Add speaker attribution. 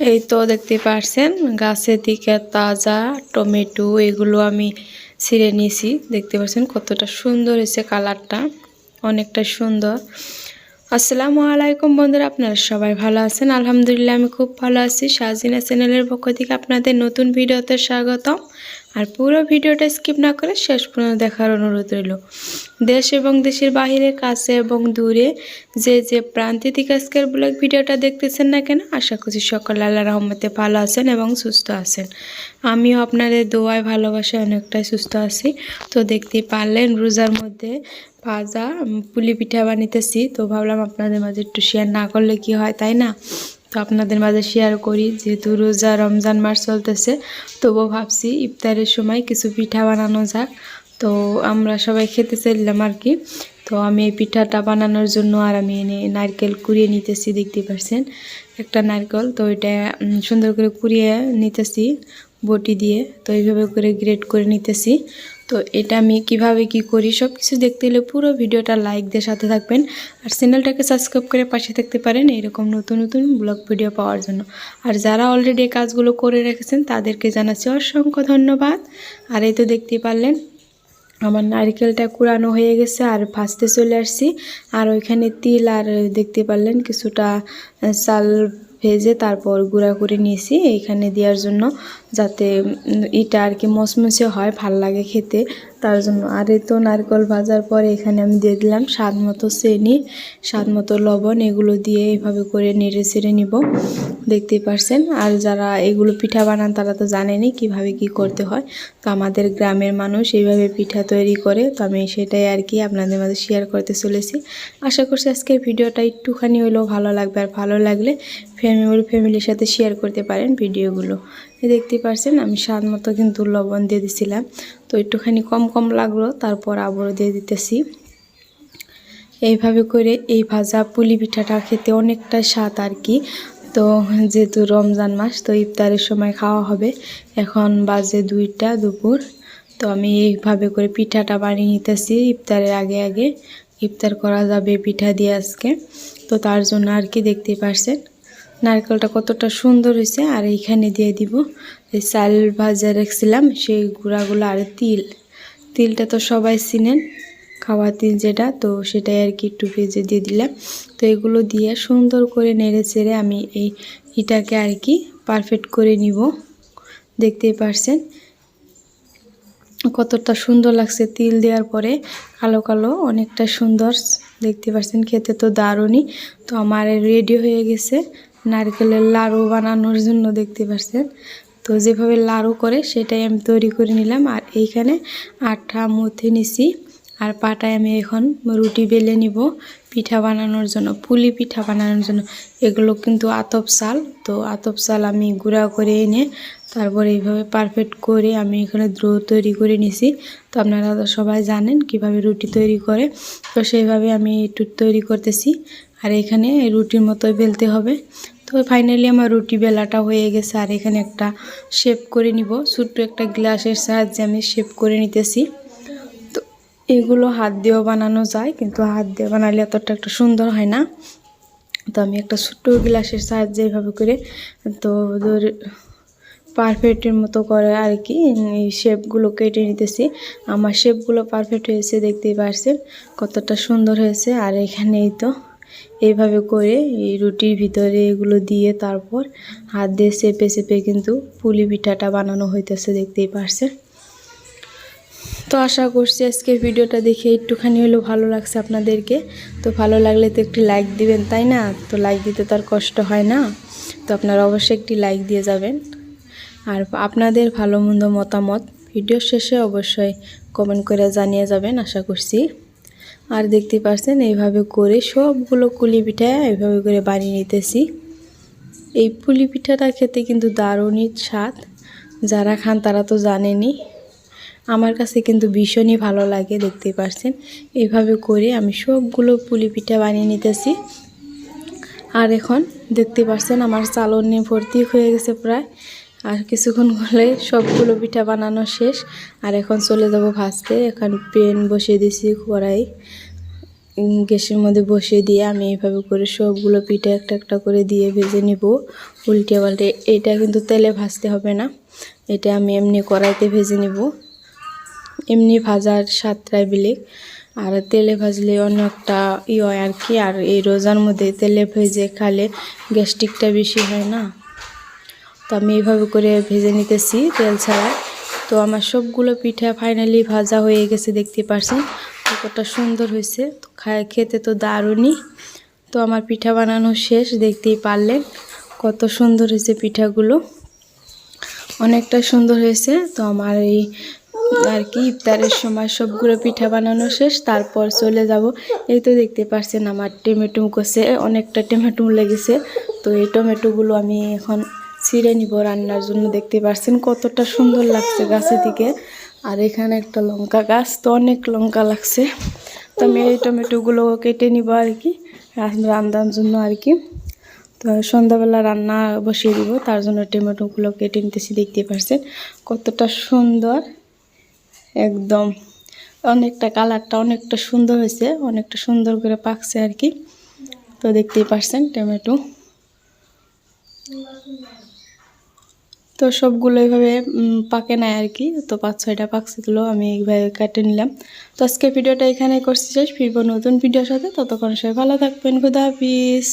Speaker 1: এই তো দেখতে পারছেন, গাছের দিকে তাজা টমেটো, এগুলো আমি ছিঁড়ে নিয়েছি। দেখতে পাচ্ছেন কতটা সুন্দর হয়েছে কালারটা, অনেকটা সুন্দর। আসসালামু আলাইকুম বন্ধুরা, আপনারা সবাই ভালো আছেন? আলহামদুলিল্লাহ, আমি খুব ভালো আছি। শাহজিনা চ্যানেলের পক্ষ থেকে আপনাদের নতুন ভিডিওতে স্বাগতম। আর পুরো ভিডিওটা স্কিপ না করে শেষ পর্যন্ত দেখার অনুরোধ রইল। দেশ এবং দেশের বাহিরে কাছে এবং দূরে যে যে প্রান্তি থেকে আজকের ব্লগ ভিডিওটা দেখতেছেন না কেন, আশা করছি সকল আল্লাহ রহমতে ভালো আছেন এবং সুস্থ আছেন। আমিও আপনাদের দোয়ায় ভালোবাসায় অনেকটাই সুস্থ আছি। তো দেখতেই পারলেন রোজার মধ্যে ভাজা পুলি পিঠা বানিতেছি। তো ভাবলাম আপনাদের মাঝে একটু শেয়ার না করলে কি হয়, তাই না? আপনাদের মাঝে শেয়ার করি, যেহেতু রোজা রমজান মাস চলতেছে, তবুও ভাবছি ইফতারের সময় কিছু পিঠা বানানো যাক। তো আমরা সবাই খেতে চাইলাম আর কি। তো আমি এই পিঠাটা বানানোর জন্য আর আমি এনে নারকেল কুড়িয়ে নিতেছি, দেখতে পাচ্ছেন একটা নারকেল, তো এটা সুন্দর করে কুড়িয়ে নিতেছি, বটি দিয়ে, তো এইভাবে করে গ্রেড করে নিতেছি। তো এটা আমি কীভাবে কি করি সব কিছু দেখতে হলে পুরো ভিডিওটা লাইক দিয়ে সাথে থাকবেন। আর চ্যানেলটাকে সাবস্ক্রাইব করে পাশে থাকতে পারেন এরকম নতুন নতুন ব্লগ ভিডিও পাওয়ার জন্য। আর যারা অলরেডি এই কাজগুলো করে রেখেছেন, তাদেরকে জানাচ্ছি অসংখ্য ধন্যবাদ। আর এই তো দেখতেই পারলেন, আমার নারিকেলটা কুড়ানো হয়ে গেছে, আর ভাজতে চলে আসছি। আর ওইখানে তিল আর দেখতে পারলেন কিছুটা চাল ভেজে তারপর গুঁড়া করে নিয়েছি। এইখানে দেওয়ার জন্য যাতে এটা আর কি মচমচে হয়, ভালো লাগে খেতে। তার জন্য। আর এই তো নারকেল ভাজার পরে এখানে আমি দিয়ে দিলাম স্বাদ মতো চিনি স্বাদ মতো লবণ, এগুলো দিয়ে এইভাবে করে নেড়ে ছেড়ে নিব। দেখতেই পারছেন? আর যারা এগুলো পিঠা বানান তারা তো জানেনি কীভাবে কি করতে হয়। তো আমাদের গ্রামের মানুষ এইভাবে পিঠা তৈরি করে, তো আমি সেটাই আর কি আপনাদের মাঝে শেয়ার করতে চলেছি। আশা করছি আজকের ভিডিওটা একটুখানি হলেও ভালো লাগবে। আর ভালো লাগলে ফ্যামিলি ফ্যামিলির সাথে শেয়ার করতে পারেন ভিডিওগুলো। এই দেখতেই পারছেন, আমি স্বাদ মতো কিন্তু লবণ দিয়ে দিছিলাম। তো একটুখানি কম কম লাগল, তারপর আবারও দিয়ে দিতেছি। এইভাবে করে এই ভাজা পুলি পিঠাটা খেতে অনেকটা স্বাদ আর কি। তো যেহেতু রমজান মাস, তো ইফতারের সময় খাওয়া হবে। এখন বাজে দুইটা দুপুর। তো আমি এইভাবে করে পিঠাটা বানিয়ে নিতেছি ইফতারের আগে আগে। ইফতার করা যাবে পিঠা দিয়ে আজকে। তো তার জন্য আর কি দেখতেই পারছেন? নারকেলটা কতটা সুন্দর হয়েছে, আর এইখানে দিয়ে দিব এই চাল ভাজা রেখেছিলাম, সেই গুঁড়াগুলো আর তিল। তিলটা তো সবাই চিনেন, খাওয়া তিল যেটা, তো সেটাই আর কি একটু ভেজে দিয়ে দিলাম। তো এগুলো দিয়ে সুন্দর করে নেড়ে চেড়ে আমি এই ইটাকে আর কি পারফেক্ট করে নিব। দেখতেই পারছেন কতটা সুন্দর লাগছে তিল দেওয়ার পরে, কালো কালো, অনেকটা সুন্দর। দেখতে পাচ্ছেন খেতে তো দারুণই। তো আমার রেডি হয়ে গেছে। নারকেলের লাড়ু বানানোর জন্য দেখতে পাচ্ছেন তো যেভাবে লাড়ু করে সেটাই আমি তৈরি করে নিলাম। আর এইখানে আঠা মুথে নিছি। আর পাটায় আমি এখন রুটি বেলে নিব পিঠা বানানোর জন্য, পুলি পিঠা বানানোর জন্য। এগুলো কিন্তু আতপ চাল। তো আতপ চাল আমি গুঁড়া করে এনে তারপরে এইভাবে পারফেক্ট করে আমি এখানে দ্রো তৈরি করে নিছি। তো আপনারা সবাই জানেন কীভাবে রুটি তৈরি করে। তো সেইভাবে আমি একটু তৈরি করতেছি। আর এখানে রুটির মতোই বেলতে হবে। তো ফাইনালি আমার রুটি বেলাটা হয়ে গেছে আর এখানে একটা শেপ করে নিব। ছোট্ট একটা গ্লাসের সাহায্যে আমি শেপ করে নিতেছি। তো এগুলো হাত দিয়েও বানানো যায়, কিন্তু হাত দিয়ে বানালে এতটা একটা সুন্দর হয় না। তো আমি একটা ছোট্ট গ্লাসের সাহায্যে এইভাবে করে, তো ধর পারফেক্টের মতো করে আর কি এই শেপগুলো কেটে নিতেছি। আমার শেপগুলো পারফেক্ট হয়েছে, দেখতেই পারছেন কতটা সুন্দর হয়েছে। আর এখানেই তো এইভাবে করে এই রুটির ভিতরে এগুলো দিয়ে তারপর হাত দিয়ে চেপে চেপে কিন্তু পুলি পিঠাটা বানানো হইতেছে, দেখতেই পারছেন। তো আশা করছি আজকে ভিডিওটা দেখে একটুখানি হলেও ভালো লাগছে আপনাদেরকে। তো ভালো লাগলে তো একটি লাইক দিবেন, তাই না? তো লাইক দিতে তার কষ্ট হয় না। তো আপনারা অবশ্যই একটি লাইক দিয়ে যাবেন। আর আপনাদের ভালো মন্দ মতামত ভিডিও শেষে অবশ্যই কমেন্ট করে জানিয়ে যাবেন, আশা করছি। আর দেখতে পাচ্ছেন, এইভাবে করে সবগুলো কুলি পিঠা এইভাবে করে বানিয়ে নিতেছি। এই পুলি পিঠাটা খেতে কিন্তু দারুণই স্বাদ। যারা খান তারা তো জানেনি আমার কাছে কিন্তু ভীষণই ভালো লাগে দেখতে পারছেন এইভাবে করে আমি সবগুলো পুলি পিঠা বানিয়ে নিতেছি। আর এখন দেখতে পাচ্ছেন, আমার চালনি ভর্তি হয়ে গেছে প্রায়। আর কিছুক্ষণ হলে সবগুলো পিঠা বানানো শেষ। আর এখন চলে যাব ভাজতে। এখন পেন বসিয়ে দিছি কড়াই। গ্যাসের মধ্যে বসিয়ে দিয়ে আমি এইভাবে করে সবগুলো পিঠে একটা একটা করে দিয়ে ভেজে নিব। উল্টে পাল্টে এটা কিন্তু তেলে ভাজতে হবে না। এটা আমি এমনি কড়াইতে ভেজে নিব। এমনি ভাজার সাতটায় বিলেক। আর তেলে ভাজলে অনেকটা ই হয় আর কি। আর এই রোজার মধ্যে তেলে ভেজে খালে গ্যাস্ট্রিকটা বেশি হয় না। তো আমি এইভাবে করে ভেজে নিতেছি তেল ছাড়া। তো আমার সবগুলো পিঠা ফাইনালি ভাজা হয়ে গেছে, দেখতে পারছেন? কতটা সুন্দর হয়েছে। তো খায়, খেতে তো দারুণই। তো আমার পিঠা বানানো শেষ, দেখতেই পারলেন কত সুন্দর হয়েছে পিঠাগুলো। অনেকটা সুন্দর হয়েছে। তো আমার এই আর কি, ইফতারের সময় সবগুলো পিঠা বানানো শেষ, তারপর চলে যাব। এই তো দেখতে পাচ্ছেন আমার টমেটো কষে অনেকটা টমেটো লেগেছে। তো এই টমেটোগুলো আমি এখন ছিঁড়ে নিব রান্নার জন্য, দেখতে পাচ্ছেন কতটা সুন্দর লাগছে গাছের দিকে। আর এখানে একটা লঙ্কা গাছ, তো অনেক লঙ্কা লাগছে। তো আমি এই টমেটোগুলো কেটে নিব আর কি রান্নার জন্য আর কি। তো সন্ধ্যাবেলা রান্না বসিয়ে দিব, তার জন্য টমেটোগুলো কেটে নিতেছি, দেখতে পাচ্ছেন কতটা সুন্দর, একদম। অনেকটা কালারটা অনেকটা সুন্দর হয়েছে, অনেকটা সুন্দর করে পাকছে আর কি। তো দেখতেই পারছেন টমেটো। তো সবগুলো এইভাবে পাকে নাই আর কি তো পাঁচ ছয়টা পাকছেগুলো আমি এইভাবে কেটে নিলাম। তো আজকে ভিডিওটা এখানে করছি শেষ। ফিরবো নতুন ভিডিওর সাথে। ততক্ষণ সবাই ভালো থাকবেন। খুদা হাফিজ।